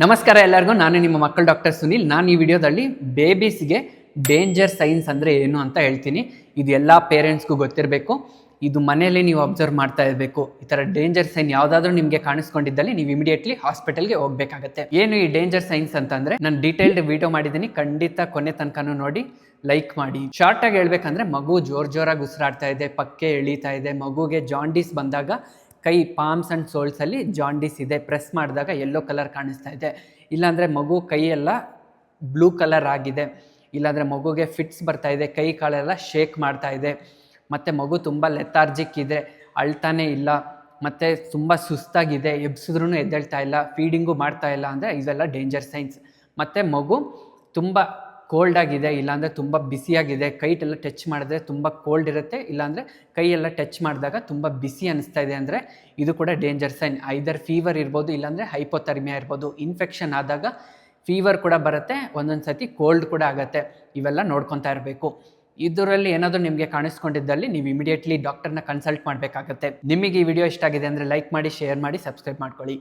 ನಮಸ್ಕಾರ ಎಲ್ಲರಿಗೂ, ನಾನು ನಿಮ್ಮ ಮಕ್ಕಳು ಡಾಕ್ಟರ್ ಸುನಿಲ್. ನಾನು ಈ ವಿಡಿಯೋದಲ್ಲಿ ಬೇಬೀಸ್ಗೆ ಡೇಂಜರ್ ಸೈನ್ಸ್ ಅಂದರೆ ಏನು ಅಂತ ಹೇಳ್ತೀನಿ. ಇದು ಎಲ್ಲ ಪೇರೆಂಟ್ಸ್ಗೂ ಗೊತ್ತಿರಬೇಕು. ಇದು ಮನೆಯಲ್ಲಿ ನೀವು ಅಬ್ಸರ್ವ್ ಮಾಡ್ತಾ ಇರಬೇಕು. ಈ ಥರ ಡೇಂಜರ್ ಸೈನ್ ಯಾವುದಾದ್ರೂ ನಿಮಗೆ ಕಾಣಿಸ್ಕೊಂಡಿದ್ದಲ್ಲಿ ನೀವು ಇಮಿಡಿಯೇಟ್ಲಿ ಹಾಸ್ಪಿಟಲ್ಗೆ ಹೋಗಬೇಕಾಗತ್ತೆ. ಏನು ಈ ಡೇಂಜರ್ ಸೈನ್ಸ್ ಅಂತಂದರೆ, ನಾನು ಡೀಟೇಲ್ಡ್ ವಿಡಿಯೋ ಮಾಡಿದ್ದೀನಿ. ಖಂಡಿತ ಕೊನೆ ತನಕನೂ ನೋಡಿ, ಲೈಕ್ ಮಾಡಿ. ಶಾರ್ಟಾಗಿ ಹೇಳ್ಬೇಕಂದ್ರೆ ಮಗು ಜೋರು ಜೋರಾಗಿ ಉಸಿರಾಡ್ತಾ ಇದೆ, ಪಕ್ಕೆ ಎಳೀತಾ ಇದೆ, ಮಗುಗೆ ಜಾಂಡೀಸ್ ಬಂದಾಗ ಕೈ ಪಾಮ್ಸ್ ಆ್ಯಂಡ್ ಸೋಲ್ಸಲ್ಲಿ ಜಾಂಡೀಸ್ ಇದೆ. ಪ್ರೆಸ್ ಮಾಡಿದಾಗ ಎಲ್ಲೋ ಕಲರ್ ಕಾಣಿಸ್ತಾ ಇದೆ. ಇಲ್ಲಾಂದರೆ ಮಗು ಕೈಯೆಲ್ಲ ಬ್ಲೂ ಕಲರ್ ಆಗಿದೆ. ಇಲ್ಲಾಂದರೆ ಮಗುಗೆ ಫಿಟ್ಸ್ ಬರ್ತಾ ಇದೆ. ಕೈ ಕಾಳೆಲ್ಲ ಶೇಕ್ ಮಾಡ್ತಾ ಇದೆ. ಮತ್ತು ಮಗು ತುಂಬ ಲೆಥಾರ್ಜಿಕ್ ಇದೆ. ಅಳ್ತಾನೆ ಇಲ್ಲ. ಮತ್ತು ತುಂಬ ಸುಸ್ತಾಗಿದೆ. ಎಬ್ಸಿದ್ರೂ ಎದ್ದೇಳ್ತಾ ಇಲ್ಲ. ಫೀಡಿಂಗು ಮಾಡ್ತಾ ಇಲ್ಲ ಅಂದರೆ ಇವೆಲ್ಲ ಡೇಂಜರ್ ಸೈನ್ಸ್ ಮತ್ತು ಮಗು ತುಂಬ ಕೋಲ್ಡ್ ಆಗಿದೆ, ಇಲ್ಲಾಂದರೆ ತುಂಬ ಬಿಸಿಯಾಗಿದೆ ಕೈಟೆಲ್ಲ ಟಚ್ ಮಾಡಿದ್ರೆ ತುಂಬ ಕೋಲ್ಡ್ ಇರುತ್ತೆ, ಇಲ್ಲಾಂದರೆ ಕೈಯೆಲ್ಲ ಟಚ್ ಮಾಡಿದಾಗ ತುಂಬ ಬಿಸಿ ಅನಿಸ್ತಾ ಇದೆ ಅಂದರೆ ಇದು ಕೂಡ ಡೇಂಜರ್ ಸೈನ್ ಐದರ್ ಫೀವರ್ ಇರ್ಬೋದು, ಇಲ್ಲಾಂದರೆ ಹೈಪೋಥರ್ಮಿಯಾ ಇರ್ಬೋದು ಇನ್ಫೆಕ್ಷನ್ ಆದಾಗ ಫೀವರ್ ಕೂಡ ಬರುತ್ತೆ, ಒಂದೊಂದು ಸತಿ ಕೋಲ್ಡ್ ಕೂಡ ಆಗುತ್ತೆ. ಇವೆಲ್ಲ ನೋಡ್ಕೊತಾ ಇರಬೇಕು. ಇದರಲ್ಲಿ ಏನಾದರೂ ನಿಮಗೆ ಕಾಣಿಸ್ಕೊಂಡಿದ್ದಲ್ಲಿ ನೀವು ಇಮಿಡಿಯೇಟ್ಲಿ ಡಾಕ್ಟರ್ನ ಕನ್ಸಲ್ಟ್ ಮಾಡಬೇಕಾಗತ್ತೆ. ನಿಮಗೆ ಈ ವಿಡಿಯೋ ಇಷ್ಟ ಆಗಿದೆ ಅಂದರೆ ಲೈಕ್ ಮಾಡಿ ಶೇರ್ ಮಾಡಿ ಸಬ್ಸ್ಕ್ರೈಬ್ ಮಾಡ್ಕೊಳ್ಳಿ.